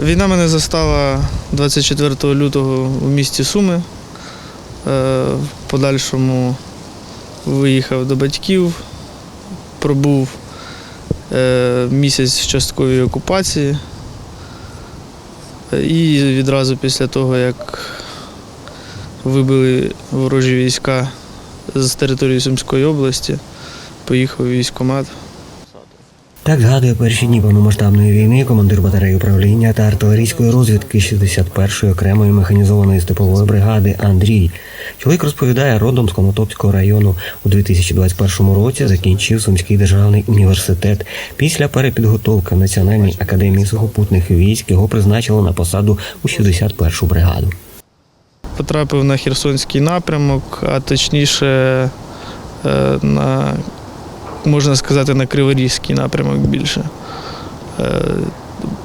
Війна мене застала 24 лютого у місті Суми. Е, В подальшому виїхав до батьків, пробув е, місяць в частковій окупації. Е, І відразу після того, як вибили ворожі війська з території Сумської області, поїхав у військкомат. Так згадує перші дні повномасштабної війни командир батареї управління та артилерійської розвідки 61-ї окремої механізованої степової бригади Андрій. Чоловік розповідає, родом з Конотопського району у 2021 році закінчив Сумський державний університет. Після перепідготовки в Національній академії сухопутних військ його призначили на посаду у 61-шу бригаду. Потрапив на Херсонський напрямок, а точніше е, на, можна сказати, на Криворізький напрямок більше. Е,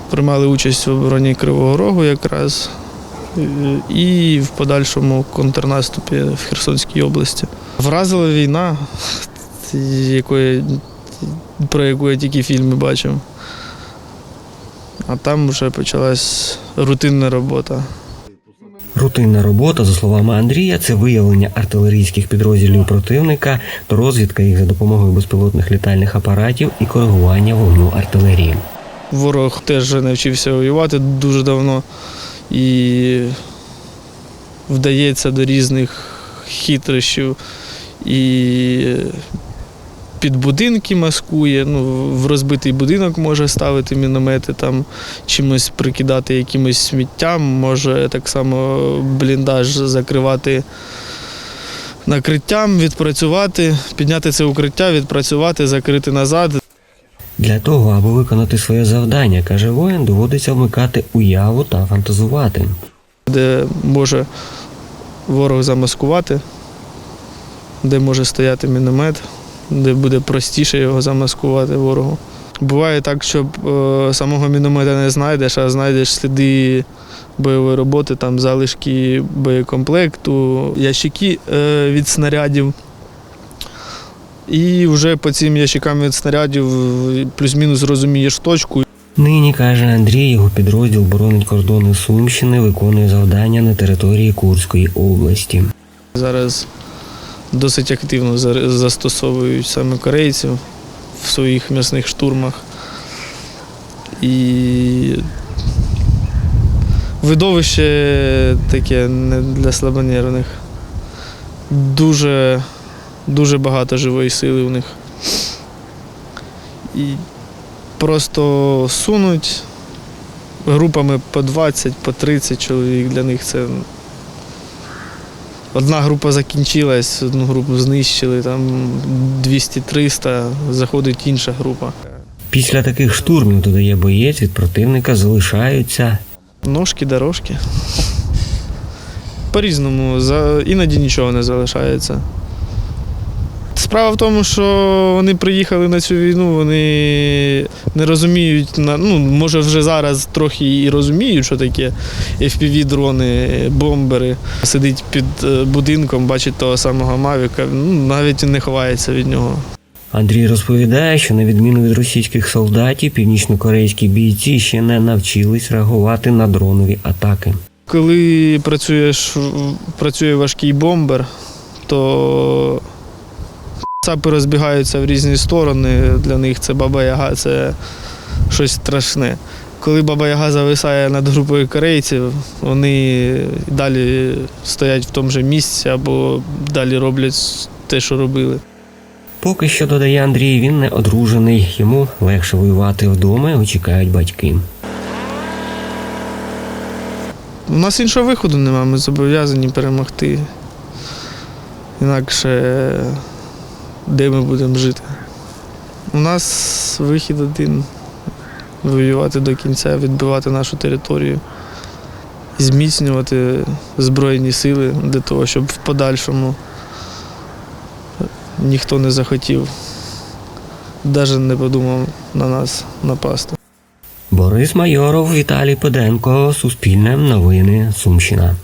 Приймали участь в обороні Кривого Рогу якраз е, і в подальшому контрнаступі в Херсонській області. Вразила війна, якої, про яку я тільки фільми бачив. А там вже почалась рутинна робота. Рутинна робота, за словами Андрія, це виявлення артилерійських підрозділів противника, розвідка їх за допомогою безпілотних літальних апаратів і коригування вогню артилерії. Ворог теж навчився воювати дуже давно і вдається до різних хитрощів і під будинки маскує. Ну, в розбитий будинок може ставити міномети, там чимось прикидати якимось сміттям, може так само бліндаж закривати накриттям, відпрацювати, підняти це укриття, відпрацювати, закрити назад. Для того, аби виконати своє завдання, каже воїн, доводиться вмикати уяву та фантазувати. де може ворог замаскувати, де може стояти міномет, де буде простіше його замаскувати ворогу. Буває так, що е, самого міномета не знайдеш, а знайдеш сліди бойової роботи, там залишки боєкомплекту, ящики е, від снарядів. І вже по цим ящикам від снарядів плюс-мінус розумієш точку. Нині каже Андрій, його підрозділ боронить кордони Сумщини, виконує завдання на території Курської області. Зараз досить активно застосовують саме корейців в своїх м'ясних штурмах. І видовище таке не для слабонервних. Дуже, дуже багато живої сили у них. І просто сунуть групами по 20, по 30 чоловік. Для них це Одна група закінчилась, одну групу знищили, там 200-300, заходить інша група. Після таких штурмів, додає боєць, від противника залишаються Ножки, дорожки. По-різному, іноді нічого не залишається. Справа в тому, що вони приїхали на цю війну, вони не розуміють, на- ну, може вже зараз трохи і розуміють, що таке FPV-дрони, бомбери. Сидить під е, будинком, бачить того самого Мавіка, ну, навіть не ховається від нього. Андрій розповідає, що на відміну від російських солдатів, північнокорейські бійці ще не навчились реагувати на дронові атаки. Коли працюєш, працює важкий бомбер, то цапи розбігаються в різні сторони. Для них це баба Яга, це щось страшне. Коли баба Яга зависає над групою корейців, вони далі стоять в тому же місці або далі роблять те, що робили. Поки що додає Андрій, він не одружений, йому легше воювати вдома, його чекають батьки. У нас іншого виходу немає, ми зобов'язані перемогти. Інакше де ми будемо жити? У нас вихід один воювати до кінця, відбивати нашу територію, зміцнювати Збройні сили для того, щоб в подальшому ніхто не захотів, навіть не подумав на нас напасти. Борис Майоров, Віталій Педенко, Суспільне новини, Сумщина.